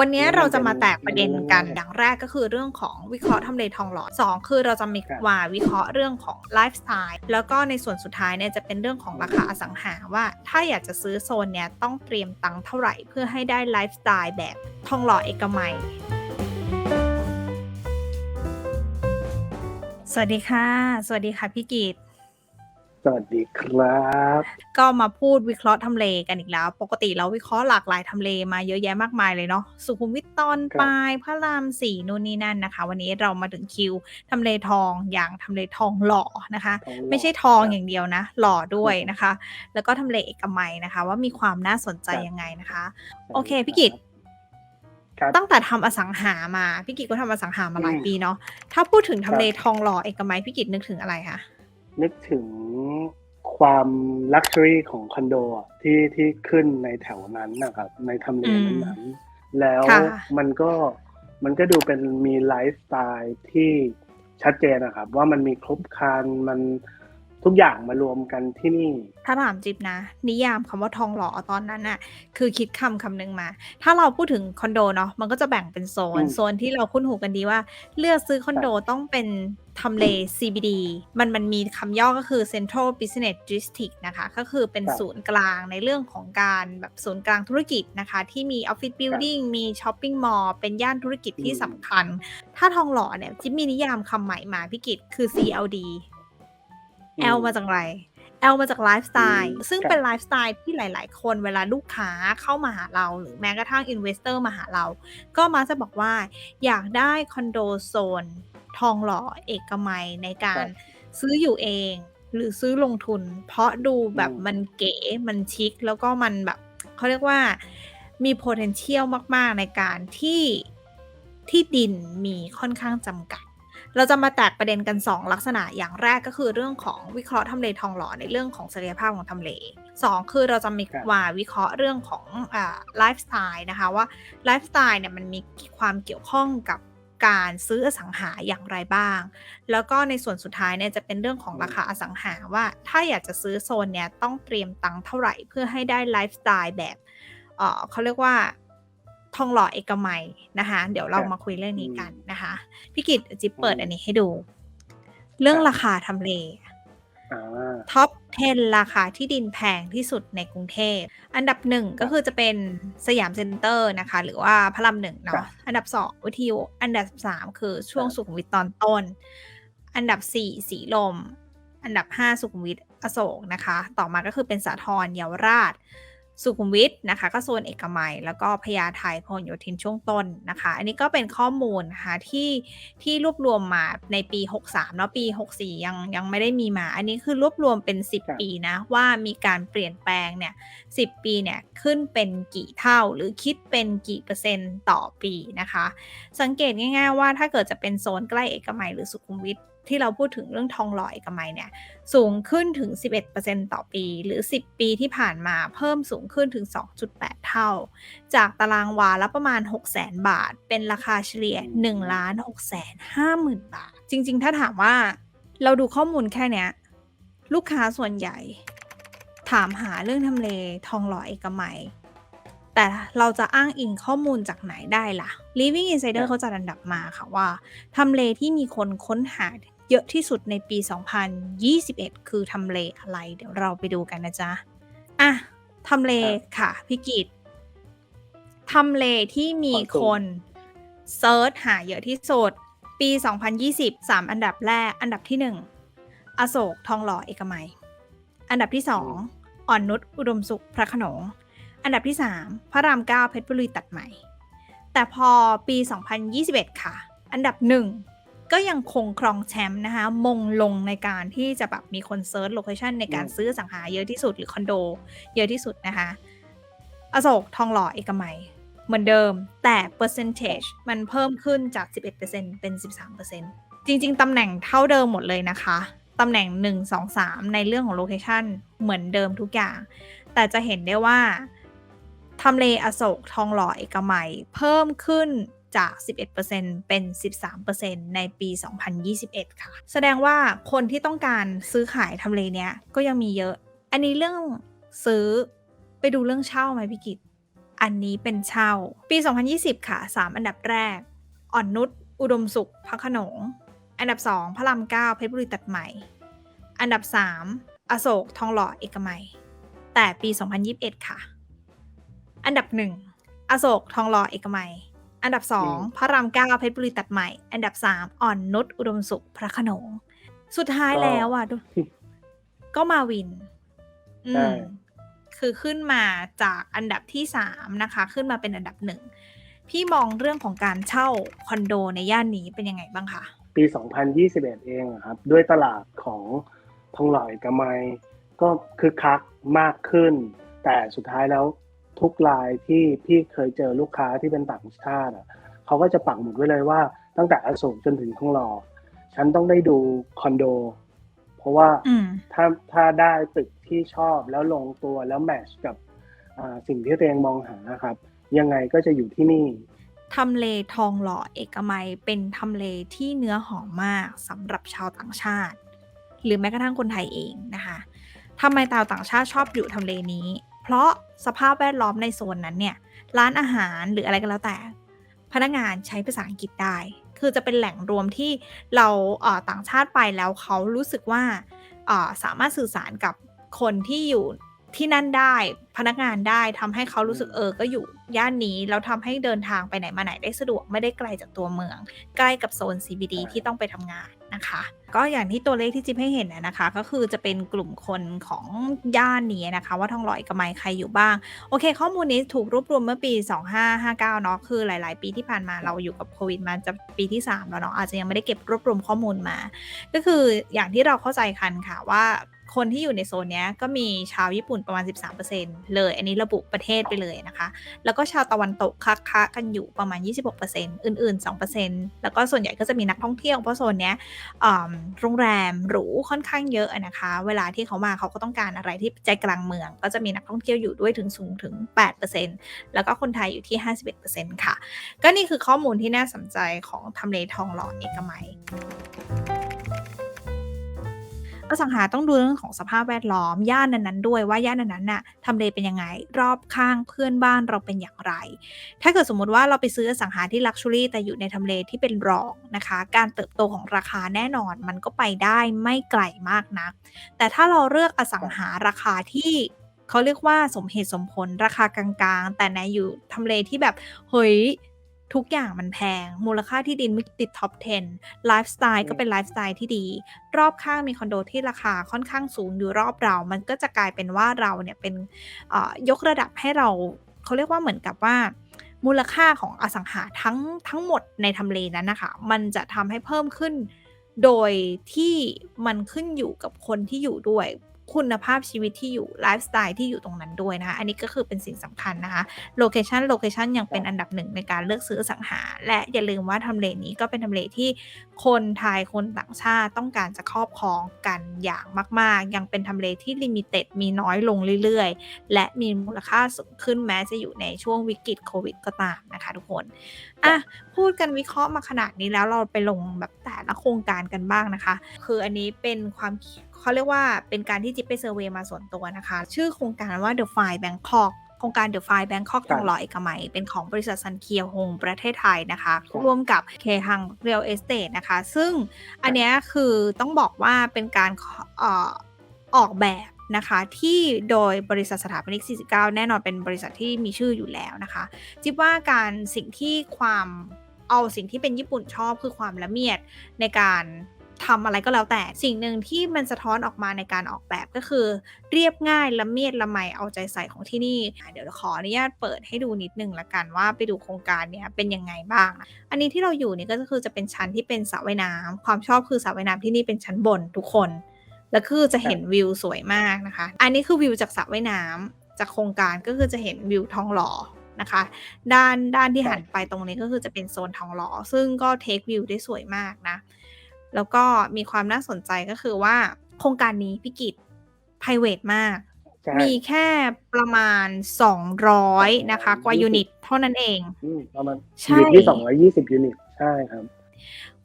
วันนี้แล้วมันเราจะมาเป็นแตกประเด็นเรื่องกันแรกอย่างแรกก็คือเรื่องของวิเคราะห์ทำเลทองหล่อสองคือเราจะมีครับว่าวิเคราะห์เรื่องของไลฟ์สไตล์แล้วก็ในส่วนสุดท้ายเนี่ยจะเป็นเรื่องของราคาอสังหาว่า ถ้าอยากจะซื้อโซนเนี่ยต้องเตรียมตังค์เท่าไหร่เพื่อให้ได้ไลฟ์สไตล์แบบทองหล่อเอกมัยสวัสดีค่ะ สวัสดีค่ะพี่กีด สวัสดีครับ ก็มาพูดวิเคราะห์ทำเลกันอีกแล้ว ปกติเราวิเคราะห์หลากหลายทำเลมาเยอะแยะมากมายเลยเนาะสุขุมวิทตอนครับปลายพระรามสี่นู่นนี่นั่นนะคะ วันนี้เรามาถึงคิวทำเลทองอย่างทำเลทองหล่อนะคะทองหล่อไม่ใช่ทองครับอย่างเดียวนะ หล่อด้วยนะคะ แล้วก็ทำเลเอกมัยนะคะ ว่ามีความน่าสนใจครับยังไงนะคะ โอเคพี่กิตครับตั้งแต่ทำอสังหามาพี่กิตก็ทำอสังหามาหลายอืมปีเนาะถ้าพูดถึงทำเลครับทองหล่อเอกมัยพี่กิตนึกถึงอะไรคะ นึกถึงความลักชัวรี่ของคอนโดอะที่ที่ขึ้นในแถวนั้นนะครับ ในทำเลอืมนั้นๆแล้วค่ะมันก็มันก็ดูเป็นมีไลฟ์สไตล์ที่ชัดเจนนะครับ ว่ามันมีครบครันมัน ทุกอย่างมารวมกันที่นี่ ถ้าถามจิ๊บนะ นิยามคำว่าทองหล่อตอนนั้นน่ะ คือคิดคำคำหนึ่งมา ถ้าเราพูดถึงคอนโดเนาะมันก็จะแบ่งเป็นโซนอืมโซนที่เราคุ้นหูกันดีว่า เลือกซื้อคอนโดต้องเป็นทำเล CBD มันมันมีคำย่อก็คือ Central Business District นะคะ ก็คือเป็นครับศูนย์กลางในเรื่องของการแบบศูนย์กลางธุรกิจนะคะ ที่มีออฟฟิศบิลดิ่งมีช้อปปิ้งมอลล์เป็นย่านธุรกิจที่อืมสำคัญ ถ้าทองหล่อเนี่ยจิ๊บมีนิยามคำใหม่มาพี่กิตคือ CLD อืม L มาจากอะไร L มาจากไลฟ์สไตล์อืมซึ่งครับเป็นไลฟ์สไตล์ที่หลาย ๆ คนเวลาลูกค้าเข้ามาหาเรา หรือแม้กระทั่งอินเวสเตอร์มาหาเรา ก็มักจะบอกว่า อยากได้คอนโดโซน ทองหล่อเอกมัยในการซื้ออยู่เอง หรือซื้อลงทุน เพราะดูแบบอืมมันเก๋มันชิค แล้วก็มันแบบเขาเรียกว่ามี potential มาก ๆ ในการที่ที่ดินมีค่อนข้างจำกัด เราจะมาแตกประเด็นกัน 2 ลักษณะอย่างแรกก็คือเรื่องของวิเคราะห์ทำเลทองหล่อในเรื่องของศักยภาพของทำเล 2 คือเราจะมีว่าวิเคราะห์เรื่องของไลฟ์สไตล์นะคะว่าไลฟ์สไตล์เนี่ยมันมีความเกี่ยวข้องกับการซื้ออสังหาอย่างไรบ้าง แล้วก็ในส่วนสุดท้ายเนี่ยจะเป็นเรื่องของราคาอสังหาว่าถ้าอยากจะซื้อโซนเนี่ยต้องเตรียมตังค์เท่าไหร่เพื่อให้ได้ไลฟ์สไตล์แบบเเขาเรียกว่า ทองหล่อเอกมัยนะคะ เดี๋ยวเราครับมาคุยเรื่องนี้กันอืมนะคะพี่กิตจิ๊บเปิดอืมอันนี้ให้ดู เรื่องครับราคาทำเลอ่าท็อป 10 ราคาที่ดินแพงที่สุดในกรุงเทพ อันดับหนึ่งก็คือจะเป็นสยามเซ็นเตอร์นะคะ หรือว่าพระรามหนึ่งครัเนาะบอันดับสองวิทยุอันดับสามคือช่วงครับสุขุมวิทตอนต้น อันดับสี่สีลม อันดับห้าสุขุมวิทอโศกนะคะ ต่อมาก็คือเป็นสาทรเยาวราช สุขุมวิทนะคะก็โซนเอกมัย แล้วก็พญาไทพหลโยธินช่วงต้นนะคะ อันนี้ก็เป็นข้อมูลนะคะที่ที่รวบรวมมาในปี 63เนาะปี 64 ยังยังไม่ได้มีมา อันนี้คือรวบรวมเป็นครับ10 ปีนะ ว่ามีการเปลี่ยนแปลงเนี่ย 10 ปีเนี่ย ขึ้นเป็นกี่เท่าหรือคิดเป็นกี่เปอร์เซ็นต์ต่อปีนะคะ สังเกตง่ายๆว่าถ้าเกิดจะเป็นโซนใกล้เอกมัยหรือสุขุมวิท ที่เราพูดถึงเรื่องทองหล่อเอกมัยเนี่ย สูงขึ้นถึง 11%ต่อปี หรือ 10 ปีที่ผ่านมาเพิ่มสูงขึ้นถึง 2.8 เท่า จากตารางวาละประมาณ 600,000บาท เป็นราคาเฉลี่ย1ล้าน6 5 0 0 0 บาท จริง ๆ ถ้าถามว่าเราดูข้อมูลแค่เนี้ย ลูกค้าส่วนใหญ่ ถามหาเรื่องทำเลทองหล่อเอกมัย แต่เราจะอ้างอิงข้อมูลจากไหนได้ล่ะ Living Insider เขาจัดอันดับมาค่ะว่าทำเลที่มีคนค้นหา เยอะที่สุดในปี 2021 คือทำเลอะไร เดี๋ยวเราไปดูกันนะจ๊ะ อะทำเลครับค่ะพี่กิตทำเลที่มีขอนส่งคนเซิร์ชหาเยอะที่สุด ปี 2020 3 อันดับแรก อันดับที่ 1 อโศกทองหล่อเอกมัย อันดับที่ 2 อ่อนนุชอุดมสุขพระโขนง อันดับที่ 3 พระรามเก้าเพชรบุรีตัดใหม่ แต่พอปี 2021 ค่ะ อันดับหนึ่ง ก็ยังคงครองแชมป์นะคะ มงลงในการที่จะแบบมีคนเซิร์ชโลเคชันในการอืมซื้ออสังหาเยอะที่สุดหรือคอนโด เยอะที่สุดนะคะ อโศกทองหล่อเอกมัยเหมือนเดิม แต่ percentage มันเพิ่มขึ้นจาก 11%เป็น 13%จริง ๆ ตำแหน่งเท่าเดิมหมดเลยนะคะ ตำแหน่ง 1 2 3 ในเรื่องของโลเคชันเหมือนเดิมทุกอย่าง แต่จะเห็นได้ว่าทำเลอโศกทองหล่อเอกมัย เพิ่มขึ้น จาก 11%เป็น 13%ในปี 2021 ค่ะ แสดงว่าคนที่ต้องการซื้อขายทำเลเนี้ยก็ยังมีเยอะ อันนี้เรื่องซื้อไปดูเรื่องเช่าไหมพี่กิตอันนี้เป็นเช่า ปี 2020 ค่ะ 3 อันดับแรก อ่อนนุช อุดมสุขพระขนง อันดับ 2 พระรามเก้าเพชรบุรีตัดใหม่ อันดับ 3 อโศก ทองหล่อ เอกมัย แต่ปี 2021 ค่ะ อันดับ 1 อโศก ทองหล่อ เอกมัย อันดับอืม2พระรามเก้าเพชรบุรีตัดใหม่ อันดับ3อ่อนนุชอุดมสุขพระโขนง สุดท้ายแล้วอะดูก็มาวิน อืใช่มคือขึ้นมาจากอันดับที่สามนะคะ ขึ้นมาเป็นอันดับหนึ่งพี่มองเรื่องของการเช่าคอนโดในย่านนี้เป็นยังไงบ้างคะปี 2021 เองอะครับ ด้วยตลาดของทองหล่อเอกมัยก็คึกคักมากขึ้น แต่สุดท้ายแล้ว ทุกรายที่พี่เคยเจอลูกค้าที่เป็นต่างชาติอะเขาก็จะปักหมุดไว้เลยว่า ตั้งแต่อโศกจนถึงทองหล่อฉันต้องได้ดูคอนโด เพราะว่าอืมถ้าถ้าได้ตึกที่ชอบแล้วลงตัวแล้วแมทชกับอ่าสิ่งที่ตัวเองมองหาครับ ยังไงก็จะอยู่ที่นี่ทำเลทองหล่อเอกมัยเป็นทำเลที่เนื้อหอมมากสำหรับชาวต่างชาติ หรือแม้กระทั่งคนไทยเองนะคะทำไมชาวต่างชาติชอบอยู่ทำเลนี้ เพราะสภาพแวดล้อมในโซนนั้นเนี่ยร้านอาหารหรืออะไรก็แล้วแต่ พนักงานใช้ภาษาอังกฤษได้ คือจะเป็นแหล่งรวมที่เราเต่างชาติไปแล้วเขารู้สึกว่าสามารถสื่อสารกับคนที่อยู่ ที่นั่นได้พนักงานได้ทำให้เขารู้สึกอืมเออก็อยู่ย่านนี้แล้วทำให้เดินทางไปไหนมาไหนได้สะดวกไม่ได้ไกลจากตัวเมือง ใกล้กับโซน CBD ที่ต้องไปทำงานนะคะ ก็อย่างที่ตัวเลขที่จิ๊บให้เห็นนะนะคะ ก็คือจะเป็นกลุ่มคนของย่านนี้นะคะ ว่าทองหล่อเอกมัยใครอยู่บ้าง โอเค ข้อมูลนี้ถูกรวบรวมเมื่อปี 2559เนาะคือหลาย ๆ ปีที่ผ่านมาเราอยู่กับโควิดมาจะปีที่ 3 แล้วเนาะอาจจะยังไม่ได้เก็บรวบรวมข้อมูลมา ก็คืออย่างที่เราเข้าใจกันค่ะว่า คนที่อยู่ในโซนนี้ก็มีชาวญี่ปุ่นประมาณ 13%เลย อันนี้ระบุประเทศไปเลยนะคะ แล้วก็ชาวตะวันตกคักคะกันอยู่ประมาณ 26%อื่น ๆ 2%แล้วก็ส่วนใหญ่ก็จะมีนักท่องเที่ยวเพราะโซนนี้โรงแรมหรูค่อนข้างเยอะอะนะคะ เวลาที่เขามาเขาก็ต้องการอะไรที่ใจกลางเมือง ก็จะมีนักท่องเที่ยวอยู่ด้วยถึงสูงถึง 8%แล้วก็คนไทยอยู่ที่ 51%ค่ะ ก็นี่คือข้อมูลที่น่าสนใจของทำเลทองหล่อเอกมัย อสังหาต้องดูเรื่องของสภาพแวดล้อมย่านนั้นๆด้วยว่าย่านนั้นๆน่ะทำเลเป็นยังไงรอบข้างเพื่อนบ้านเราเป็นอย่างไร ถ้าเกิดสมมุติว่าเราไปซื้ออสังหาที่ลักชัวรี่แต่อยู่ในทำเลที่เป็นรองนะคะ การเติบโตของราคาแน่นอนมันก็ไปได้ไม่ไกลมากนะแต่ถ้าเราเลือกอสังหาราคาที่เขาเรียกว่าสมเหตุสมผลราคากลางๆ แต่ในอยู่ทำเลที่แบบเฮ้ย ทุกอย่างมันแพง มูลค่าที่ดินไม่ติดท็อป 10 ไลฟ์สไตล์ก็เป็นไลฟ์สไตล์ที่ดี รอบข้างมีคอนโดที่ราคาค่อนข้างสูงอยู่รอบเรา มันก็จะกลายเป็นว่าเราเนี่ยเป็นเอ่อยกระดับให้เราเขาเรียกว่าเหมือนกับว่า มูลค่าของอสังหาทั้งทั้งหมดในทำเลนั้นนะคะ มันจะทำให้เพิ่มขึ้น โดยที่มันขึ้นอยู่กับคนที่อยู่ด้วย คุณภาพชีวิตที่อยู่ไลฟ์สไตล์ที่อยู่ตรงนั้นด้วยนะคะ อันนี้ก็คือเป็นสิ่งสำคัญนะคะโลเคชันโลเคชันยังเป็นอันดับหนึ่งในการเลือกซื้อสังหา และอย่าลืมว่าทำเลนี้ก็เป็นทำเลที่คนไทยคนต่างชาติต้องการจะครอบครองกันอย่างมาก ๆ ยังเป็นทำเลที่ลิมิเต็ดมีน้อยลงเรื่อย ๆ และมีมูลค่าสูงขึ้นแม้จะอยู่ในช่วงวิกฤตโควิดก็ตามนะคะทุกคนอะพูดกันวิเคราะห์มาขนาดนี้แล้วเราไปลงแบบแต่ละโครงการกันบ้างนะคะ คืออันนี้เป็นความเขาเรียกว่าเป็นการที่จิ๊บไปเซอร์เวยมาส่วนตัวนะคะ ชื่อโครงการว่า The File Bangkok รงการ The File Bangkok ทองหล่อเอกมัย เป็นของบริษัทซันเคียวโฮงประเทศไทยนะคะร่วมกับเคฮังเรียลเอสเตทนะคะ ซึ่งอันเนี้ยคือต้องบอกว่าเป็นการเอ่อออกแบบนะคะที่โดยบริษัทสถาปนิก 49 แน่นอนเป็นบริษัทที่มีชื่ออยู่แล้วนะคะ จิ๊บว่าการสิ่งที่ความเอาสิ่งที่เป็นญี่ปุ่นชอบคือความละเมียดในการ ทำอะไรก็แล้วแต่สิ่งหนึ่งที่มันสะท้อนออกมาในการออกแบบก็คือ เรียบง่ายละเมียดละไมเอาใจใส่ของที่นี่ เดี๋ยวขออนุญาตเปิดให้ดูนิดนึงละกันว่าไปดูโครงการเนี้ยเป็นยังไงบ้างนะอันนี้ที่เราอยู่นี่ก็คือจะเป็นชั้นที่เป็นสระว่ายน้ำความชอบคือสระว่ายน้ำที่นี่เป็นชั้นบนทุกคน แล้วคือจะเห็นวิวสวยมากนะคะ อันนี้คือวิวจากสระว่ายน้ำจากโครงการก็คือจะเห็นวิวทองหล่อนะคะด้านด้านที่หันไปตรงนี้ก็คือจะเป็นโซนทองหล่อซึ่งก็เทควิวได้สวยมากนะ แล้วก็มีความน่าสนใจก็คือว่า โครงการนี้พิกิจ private มากใช่มีแค่ประมาณ 200 นะคะ กว่ายูนิต เท่านั้นเองอืมประมาณใช่อยู่ที่ 220 ยูนิต ใช่ครับ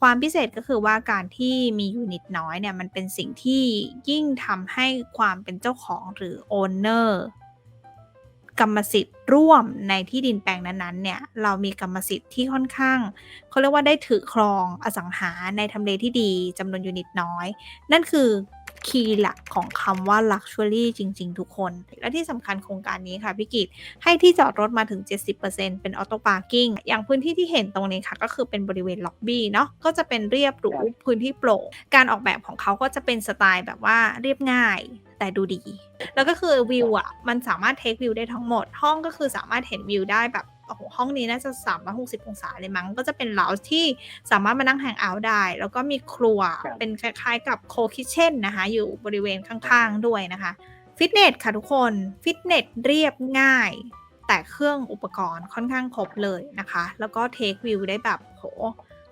ความพิเศษก็คือว่าการที่มียูนิตน้อยเนี่ย มันเป็นสิ่งที่ยิ่งทำให้ความเป็นเจ้าของหรือโอนเนอร์ กรรมสิทธิ์ร่วมในที่ดินแปลงนั้นๆเนี่ยเรามีกรรมสิทธิ์ที่ค่อนข้างเขาเรียกว่าได้ถือครองอสังหาในทำเลที่ดีจำนวนยูนิตน้อย นั่นคือคีย์หลักของคำว่า Luxury จริง ๆ ทุกคน และที่สำคัญโครงการนี้ค่ะพี่กิตให้ที่จอดรถมาถึง 70%เป็นออโต้พาร์กิ้งอย่างพื้นที่ที่เห็นตรงนี้ค่ะ ก็คือเป็นบริเวณล็อบบี้เนาะก็จะเป็นเรียบหรูครับพื้นที่โปร่งการออกแบบของเขาก็จะเป็นสไตล์แบบว่าเรียบง่าย แต่ดูดี แล้วก็คือวิวอะ มันสามารถเทควิวได้ทั้งหมด ห้องก็คือสามารถเห็นวิวได้แบบโอ้โหห้องนี้น่าจะ 360 องศาเลยมั้ง ก็จะเป็นเลาที่สามารถมานั่งแฮงเอาท์ได้ แล้วก็มีครัวครับเป็นคล้ายๆกับโคคิเช่นนะคะ อยู่บริเวณข้างๆด้วยนะคะฟิตเนสค่ะทุกคนฟิตเนสเรียบง่าย แต่เครื่องอุปกรณ์ค่อนข้างครบเลยนะคะ แล้วก็เทควิวได้แบบโห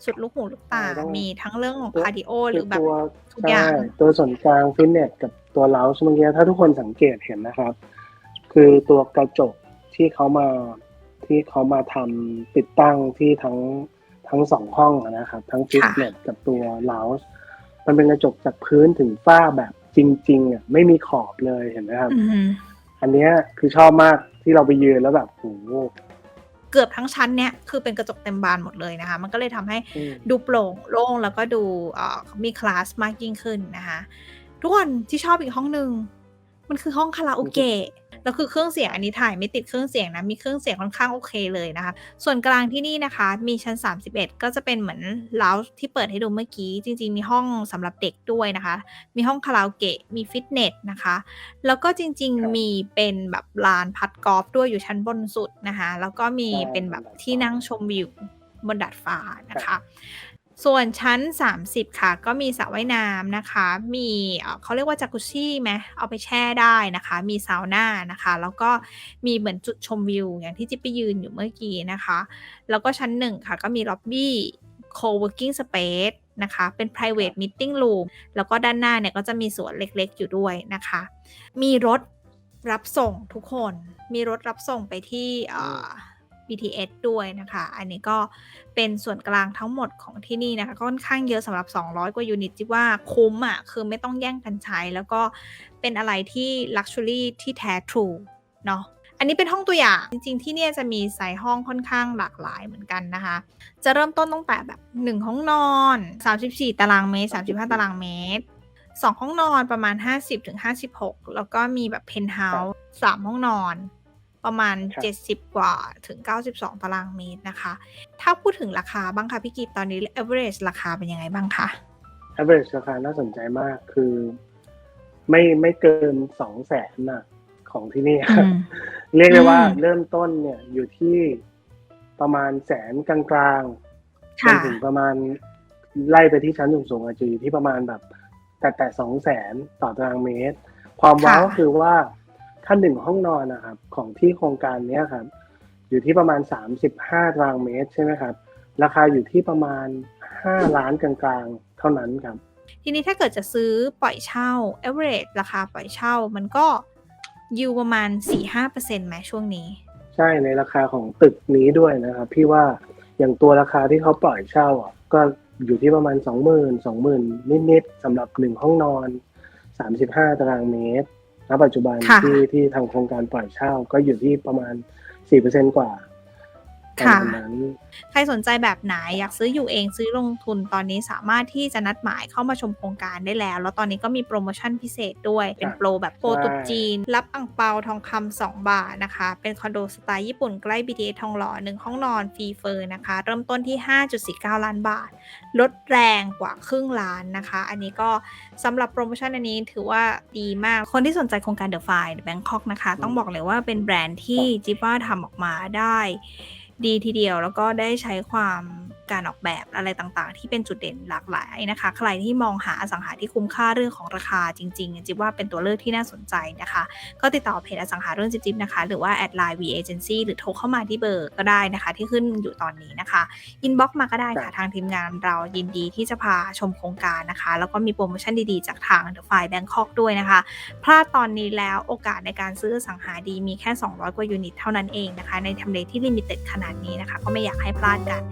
สุดลูกหูลูกตาใช่ต้อง มีทั้งเรื่องของตัวคาร์ดิโอหคืรืออแบบ ตัวทุกอย่างใช่ตัวส่วนกลางฟิตเนสกับตัวเลาส์เมื่อกี้ถ้าทุกคนสังเกตเห็นนะครับ คือตัวกระจกที่เขามาที่เขามาทำติดตั้งที่ทั้งทั้งสองห้องอะนะครับ ทั้งฟิตเนสกับตัวเลาส์มันเป็นกระจกจากพื้นถึงฝ้าแบบจริงๆอะไม่มีขอบเลยเห็นไหมครับ อือหืออันเนี้ยคือชอบมากที่เราไปยืนแล้วแบบโอ้โห เกือบทั้งชั้นเนี่ยคือเป็นกระจกเต็มบานหมดเลยนะคะ มันก็เลยทำให้อืมดูโปร่งโล่งแล้วก็ดูเอ่อมีคลาสมากยิ่งขึ้นนะคะ ทุกคนที่ชอบอีกห้องหนึ่งมันคือห้องคาราโอเกะ แล้วคือเครื่องเสียงอันนี้ถ่ายไม่ติดเครื่องเสียงนะ มีเครื่องเสียงค่อนข้างโอเคเลยนะคะ ส่วนกลางที่นี่นะคะ มีชั้น 31 ก็จะเป็นเหมือนเลาส์ที่เปิดให้ดูเมื่อกี้ จริง ๆ มีห้องสำหรับเด็กด้วยนะคะ มีห้องคาราโอเกะ มีฟิตเนสนะคะ แล้วก็จริงครับๆมีเป็นแบบลานพัดกอล์ฟด้วยอยู่ชั้นบนสุดนะคะ แล้วก็มีเป็นแบบที่นั่งชมวิวบนดาดฟ้านะคะ ส่วนชั้น 30 ค่ะ ก็มีสระว่ายน้ำนะคะ มีเขาเรียกว่าจากุชี่ไหมเอาไปแช่ได้นะคะ มีซาวน่านะคะ แล้วก็มีเหมือนจุดชมวิว อย่างที่จิ๊บไปยืนอยู่เมื่อกี้นะคะ แล้วก็ชั้นหนึ่งค่ะ ก็มีล็อบบี้ co-working space นะคะ เป็น private meeting room แล้วก็ด้านหน้าเนี่ยก็จะมีสวนเล็กๆ อยู่ด้วยนะคะ มีรถรับส่งทุกคน มีรถรับส่งไปที่ BTS ด้วยนะคะ อันนี้ก็เป็นส่วนกลางทั้งหมดของที่นี่นะคะ ก็ค่อนข้างเยอะสำหรับ 200 กว่ายูนิตที่ว่าคุ้มอะ คือไม่ต้องแย่งกันใช้ แล้วก็เป็นอะไรที่ Luxury ที่แท้ทรูเนาะอันนี้เป็นห้องตัวอย่าง จริง ๆ ที่เนี่ยจะมีไซส์ห้องค่อนข้างหลากหลายเหมือนกันนะคะ จะเริ่มต้นตั้งแต่แบบ 1 ห้องนอน 34 ตารางเมตร 35 ตารางเมตร 2 ห้องนอนประมาณ 50-56 แล้วก็มีแบบเพนท์เฮาส์3ห้องนอน ประมาณครับ70 กว่าถึง 92 ตารางเมตรนะคะ ถ้าพูดถึงราคาบ้างคะพี่กิตตอนนี้ average ราคาเป็นยังไงบ้างคะ average ราคาน่าสนใจมากคือ ไม่ไม่เกินสองแสนน่ะของที่นี่ครับอืมเรียกได้ว่าอืมเริ่มต้นเนี่ยอยู่ที่ประมาณแสนกลางๆจนค่ะถึงประมาณไล่ไปที่ชั้นสูงๆอาจจะอยู่ที่ประมาณแบบแต่แต่สองแสนต่อตารางเมตร ความว้าวก็คือว่า ถ้าหนึ่งห้องนอนนะครับ ของที่โครงการเนี้ยครับ อยู่ที่ประมาณสามสิบห้าตารางเมตรใช่ไหมครับ ราคาอยู่ที่ประมาณห้าล้านกลางๆ เท่านั้นครับ ทีนี้ถ้าเกิดจะซื้อปล่อยเช่า average ราคาปล่อยเช่ามันก็อยู่ประมาณ 4-5%ไหมช่วงนี้ ใช่ในราคาของตึกนี้ด้วยนะครับ พี่ว่าอย่างตัวราคาที่เขาปล่อยเช่าอะก็อยู่ที่ประมาณสองหมื่นสองหมื่นนิดๆสำหรับหนึ่งห้องนอนสามสิบห้าตารางเมตร ณปัจจุบันค่ะ ที่ที่ทางโครงการปล่อยเช่าก็อยู่ที่ประมาณสี่เปอร์เซ็น กว่าประค่ะมาณนั้นใครสนใจแบบไหนอยากซื้ออยู่เองซื้อลงทุนตอนนี้สามารถที่จะนัดหมายเข้ามาชมโครงการได้แล้ว แล้วตอนนี้ก็มีโปรโมชั่นพิเศษด้วย เป็นโปรแบบโปรใช่ตุดจีน รับอ่งเปาทองคำ2บาทนะคะ เป็นคอนโดสไตล์ญี่ปุ่นใกล้ BTS ทองหล่อหนึ่งห้องนอนฟรีเฟอร์นะคะ เริ่มต้นที่ 5.49 ล้านบาท ลดแรงกว่าครึ่งล้านนะคะ อันนี้ก็สำหรับโปรโมชั่นอันนี้ถือว่าดีมากคนที่สนใจโครงการ The File Bangkok นะคะ ต้องบอกเลยว่าเป็นแบรนด์ที่จิ๊บว่าทำออกมาได้ ดีทีเดียว แล้วก็ได้ใช้ความ การออกแบบอะไรต่างๆ ที่เป็นจุดเด่นหลากหลายนะคะ ใครที่มองหาอสังหาที่คุ้มค่าเรื่องของราคาจริงๆจิ๊บว่าเป็นตัวเลือกที่น่าสนใจนะคะ ก็ติดต่อเพจอสังหาเรื่องจิ๊บๆนะคะ หรือว่าแอดไลน์ V Agency หรือโทรเข้ามาที่เบอร์ก็ได้นะคะ ที่ขึ้นอยู่ตอนนี้นะคะอินบ็อกมาก็ได้ค่ะทางทีมงานเรายินดีที่จะพาชมโครงการนะคะ แล้วก็มีโปรโมชั่นดีๆจากทาง The File Bangkok ด้วยนะคะ พลาดตอนนี้แล้วโอกาสในการซื้ออสังหาดีมีแค่ 200 กว่ายูนิตเท่านั้นเองนะคะ ในทำเลที่ลิมิเต็ดขนาดนี้นะคะ ก็ไม่อยากให้พลาดกัน